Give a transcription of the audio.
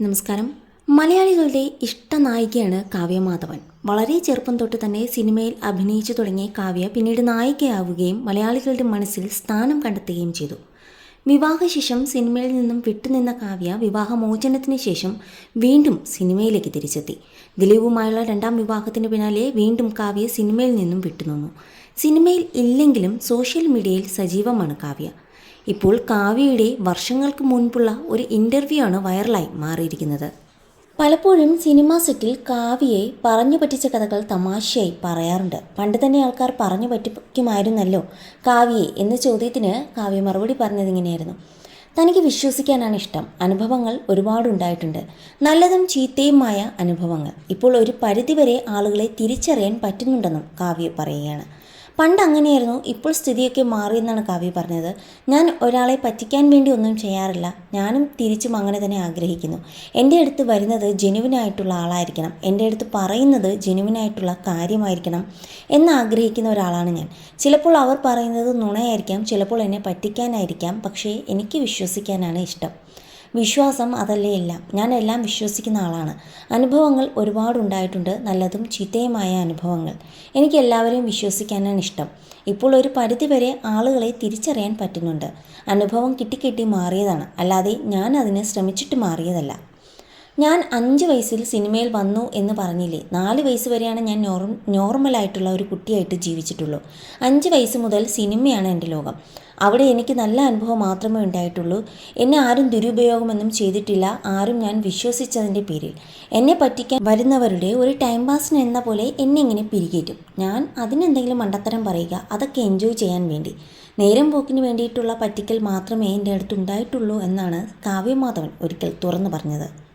നമസ്കാരം. മലയാളികളുടെ ഇഷ്ട നായികയാണ് കാവ്യ മാധവൻ. വളരെ ചെറുപ്പം തൊട്ട് തന്നെ സിനിമയിൽ അഭിനയിച്ചു തുടങ്ങിയ കാവ്യ പിന്നീട് നായികയാവുകയും മലയാളികളുടെ മനസ്സിൽ സ്ഥാനം കണ്ടെത്തുകയും ചെയ്തു. വിവാഹശേഷം സിനിമയിൽ നിന്നും വിട്ടുനിന്ന കാവ്യ വിവാഹമോചനത്തിന് ശേഷം വീണ്ടും സിനിമയിലേക്ക് തിരിച്ചെത്തി. ദിലീപുമായുള്ള രണ്ടാം വിവാഹത്തിന് പിന്നാലെ വീണ്ടും കാവ്യ സിനിമയിൽ നിന്നും വിട്ടുനിന്നു. സിനിമയിൽ ഇല്ലെങ്കിലും സോഷ്യൽ മീഡിയയിൽ സജീവമാണ് കാവ്യ. ഇപ്പോൾ കാവ്യയുടെ വർഷങ്ങൾക്ക് മുൻപുള്ള ഒരു ഇന്റർവ്യൂ ആണ് വൈറലായി മാറിയിരിക്കുന്നത്. പലപ്പോഴും സിനിമാ സെറ്റിൽ കാവ്യയെ പറഞ്ഞു പറ്റിച്ച കഥകൾ തമാശയായി പറയാറുണ്ട്. പണ്ട് തന്നെ ആൾക്കാർ പറഞ്ഞു പറ്റിക്കുമായിരുന്നല്ലോ കാവ്യയെ എന്ന ചോദ്യത്തിന് കാവ്യ മറുപടി പറഞ്ഞത് ഇങ്ങനെയായിരുന്നു. തനിക്ക് വിശ്വസിക്കാനാണ് ഇഷ്ടം. അനുഭവങ്ങൾ ഒരുപാടുണ്ടായിട്ടുണ്ട് നല്ലതും ചീത്തയുമായ അനുഭവങ്ങൾ. ഇപ്പോൾ ഒരു പരിധിവരെ ആളുകളെ തിരിച്ചറിയാൻ പറ്റുന്നുണ്ടെന്നും കാവ്യ പറയുകയാണ്. പണ്ട് അങ്ങനെയായിരുന്നു. ഇപ്പോൾ സ്ഥിതിയൊക്കെ മാറിയെന്നാണ് കാവ്യ പറഞ്ഞത്. ഞാൻ ഒരാളെ പറ്റിക്കാൻ വേണ്ടി ഒന്നും ചെയ്യാറില്ല. ഞാനും തിരിച്ചും അങ്ങനെ തന്നെ ആഗ്രഹിക്കുന്നു. എന്റെ അടുത്ത് വരുന്നത് ജെനുവിനായിട്ടുള്ള ആളായിരിക്കണം. എന്റെ അടുത്ത് പറയുന്നത് ജെനുവിനായിട്ടുള്ള കാര്യമായിരിക്കണം എന്നാഗ്രഹിക്കുന്ന ഒരാളാണ് ഞാൻ. ചിലപ്പോൾ അവർ പറയുന്നത് നുണയായിരിക്കാം. ചിലപ്പോൾ എന്നെ പറ്റിക്കാനായിരിക്കാം. പക്ഷേ എനിക്ക് വിശ്വസിക്കാനാണ് ഇഷ്ടം. വിശ്വാസം അതല്ലേ എല്ലാം? ഞാൻ എല്ലാം വിശ്വസിക്കുന്ന ആളാണ്. അനുഭവങ്ങൾ ഒരുപാടുണ്ടായിട്ടുണ്ട്. നല്ലതും ചീത്തയുമായ അനുഭവങ്ങൾ. എനിക്ക് എല്ലാവരെയും വിശ്വസിക്കാനാണ് ഇഷ്ടം. ഇപ്പോൾ ഒരു പരിധിവരെ ആളുകളെ തിരിച്ചറിയാൻ പറ്റുന്നുണ്ട്. അനുഭവം കിട്ടിക്കിട്ടി മാറിയതാണ്. അല്ലാതെ ഞാൻ അതിനെ ശ്രമിച്ചിട്ട് മാറിയതല്ല. ഞാൻ അഞ്ച് വയസ്സിൽ സിനിമയിൽ വന്നു എന്ന് പറഞ്ഞില്ലേ? നാല് വയസ്സ് വരെയാണ് ഞാൻ നോർമ നോർമലായിട്ടുള്ള ഒരു കുട്ടിയായിട്ട് ജീവിച്ചിട്ടുള്ളൂ. അഞ്ച് വയസ്സ് മുതൽ സിനിമയാണ് എന്റെ ലോകം. അവിടെ എനിക്ക് നല്ല അനുഭവം മാത്രമേ ഉണ്ടായിട്ടുള്ളൂ. എന്നെ ആരും ദുരുപയോഗമൊന്നും ചെയ്തിട്ടില്ല. ആരും ഞാൻ വിശ്വസിച്ചതിന്റെ പേരിൽ. എന്നെ പറ്റിക്കാൻ വരുന്നവരുടെ ഒരു ടൈം പാസിന് എന്ന പോലെ എന്നെ ഇങ്ങനെ പിരികേറ്റും. ഞാൻ അതിനെന്തെങ്കിലും മണ്ടത്തരം പറയുക അതൊക്കെ എൻജോയ് ചെയ്യാൻ വേണ്ടി. നേരം പോക്കിന് വേണ്ടിയിട്ടുള്ള പറ്റിക്കൽ മാത്രമേ എന്റെ അടുത്ത് ഉണ്ടായിട്ടുള്ളൂ എന്നാണ് കാവ്യമാധവൻ ഒരിക്കൽ തുറന്നു പറഞ്ഞത്.